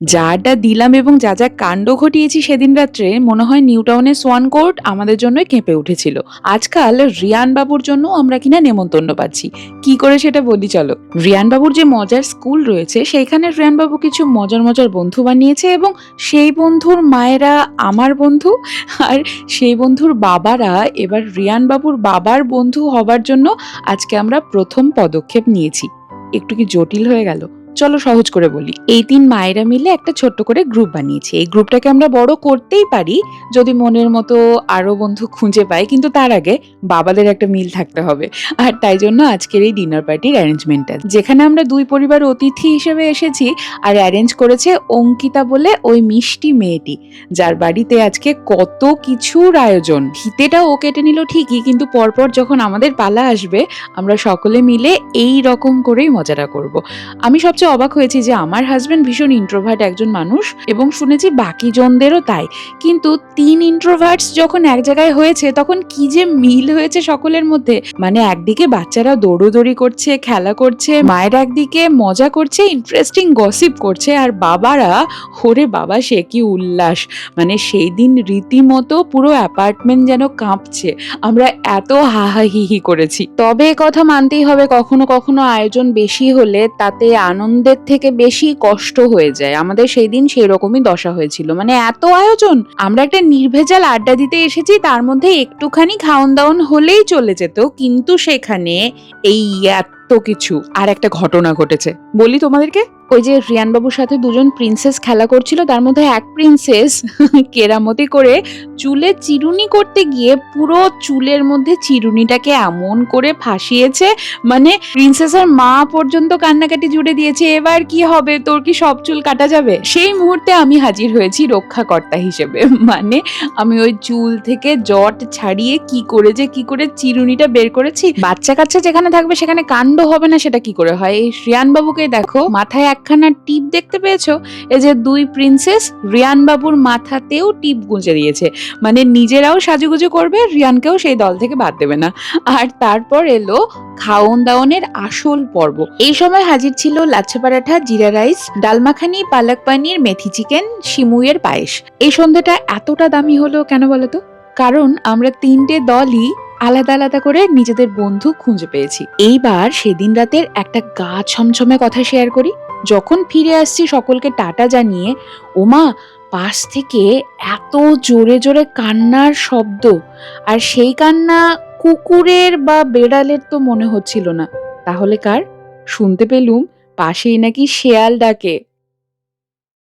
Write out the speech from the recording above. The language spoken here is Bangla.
যা আড্ডা দিলাম এবং যা যা কাণ্ড ঘটিয়েছি সেদিন রাত্রে, মনে হয় নিউ টাউনের সোয়ান কোর্ট আমাদের জন্যই কেঁপে উঠেছিল। আজকাল রিয়ান বাবুর জন্য আমরা কিনা নেমন্তন্ন পাচ্ছি। কি করে সেটা বলি চলো? রিয়ান বাবুর যে মজার স্কুল রয়েছে, সেইখানে রিয়ান বাবু কিছু মজার মজার বন্ধু বানিয়েছে এবং সেই বন্ধুর মায়েরা আমার বন্ধু আর সেই বন্ধুর বাবারা এবার রিয়ান বাবুর বাবার বন্ধু হবার জন্য আজকে আমরা প্রথম পদক্ষেপ নিয়েছি। একটু কি জটিল হয়ে গেল? চলো সহজ করে বলি। এই তিন মায়েরা মিলে একটা ছোট্ট করে গ্রুপ বানিয়েছি। এই গ্রুপটাকে আমরা বড় করতেই পারি, যদি মনের মতো আরও বন্ধু খুঁজে পাই, কিন্তু তার আগে বাবাদের একটা মিল থাকতে হবে। আর তাই জন্য আজকের এই ডিনার পার্টির অ্যারেঞ্জমেন্টটা যেখানে আমরা দুই পরিবার অতিথি হিসেবে এসেছি, আর অ্যারেঞ্জ করেছে অঙ্কিতা বলে ওই মিষ্টি মেয়েটি, যার বাড়িতে আজকে কত কিছুর আয়োজন। ফিতেটা ও কেটে নিল ঠিকই, কিন্তু পরপর যখন আমাদের পালা আসবে, আমরা সকলে মিলে এই রকম করেই মজাটা করব। আমি সবচেয়ে অবাক হয়েছি যে আমার হাজবেন্ড ভীষণ ইন্ট্রোভার্ট একজন মানুষ এবং শুনেছি বাকি জনদেরও তাই। কিন্তু তিন ইন্ট্রোভার্টস যখন এক জায়গায় হয়েছে, তখন কি যে মিল হয়েছে সকলের মধ্যে? মানে একদিকে বাচ্চারা দৌড়োদৌড়ি করছে, খেলা করছে, মায়ের একদিকে মজা করছে ইন্টারেস্টিং গসিপ করছে, আর বাবারা হরে বাবা, সে কি উল্লাস। মানে সেই দিন রীতিমতো পুরো অ্যাপার্টমেন্ট যেন কাঁপছে। আমরা এত হাহা করেছি। তবে কথা মানতেই হবে, কখনো কখনো আয়োজন বেশি হলে তাতে আনন্দের থেকে বেশি কষ্ট হয়ে যায়। আমাদের সেই দিন সেই রকমই দশা হয়েছিল। মানে এত আয়োজন, আমরা একটা নির্ভেজাল আড্ডা দিতে এসেছি, তার মধ্যে একটুখানি খাওয়ন দাওন হলেই চলে যেত, কিন্তু সেখানে এই এত কিছু, আর একটা ঘটনা ঘটেছে। বলি তোমাদেরকে? ওই যে রিয়ান বাবুর সাথে দুজন প্রিন্সেস খেলা করছিল, তার মধ্যে এক প্রিন্সেস কেরামতি করে চুলে চিরুনি করতে গিয়ে পুরো চুলের মধ্যে চিরুনিটাকে এমন করে ফাঁসিয়েছে মানে প্রিন্সেসের মা পর্যন্ত কান্নাকাটি জুড়ে দিয়েছে, এবার কি হবে, তোর কি সব চুল কাটা যাবে? সেই মুহূর্তে আমি হাজির হয়েছি রক্ষাকর্তা হিসেবে মানে আমি ওই চুল থেকে জট ছাড়িয়ে কি করে যে কি করে চিরুনিটা বের করেছি বাচ্চা কাচ্চা যেখানে থাকবে সেখানে কাণ্ড হবে না, সেটা কি করে হয়? এই রিয়ান বাবুকে দেখো, মাথায় একখানা টিপ দেখতে পেয়েছ? এই যে দুই প্রিন্সেস রিয়ান বাবুর মাথাতেও টিপ গুঁজে দিয়েছে। মানে নিজেরাও সাজুগুজু করবে, রিয়ানকেও সেই দল থেকে বাদ দেবে না। আর তারপর এলো খাওন দাওনের আসল পর্ব। এই সময় হাজির ছিল লাচ্ছা পরাঠা, জিরা রাইস ডালমাখানি পালক পানির মেথি চিকেন, শিমুইয়ের পায়েস। এই সন্ধ্যাটা এতটা দামি হলো কেন বলতো কারণ আমরা তিনটে দলই আলাদা আলাদা করে নিজেদের বন্ধু খুঁজে পেয়েছি। এইবার সেদিন রাতের একটা গা ছমছমে কথা শেয়ার করি। যখন ফিরে আসছি, সকলকে টাটা জানিয়ে, ওমা, পাশ থেকে এত জোরে জোরে কান্নার শব্দ, আর সেই কান্না কুকুরের বা বেড়ালের তো মনে হচ্ছিল না। তাহলে কার? শুনতে পেলুম পাশেই নাকি শেয়াল ডাকে।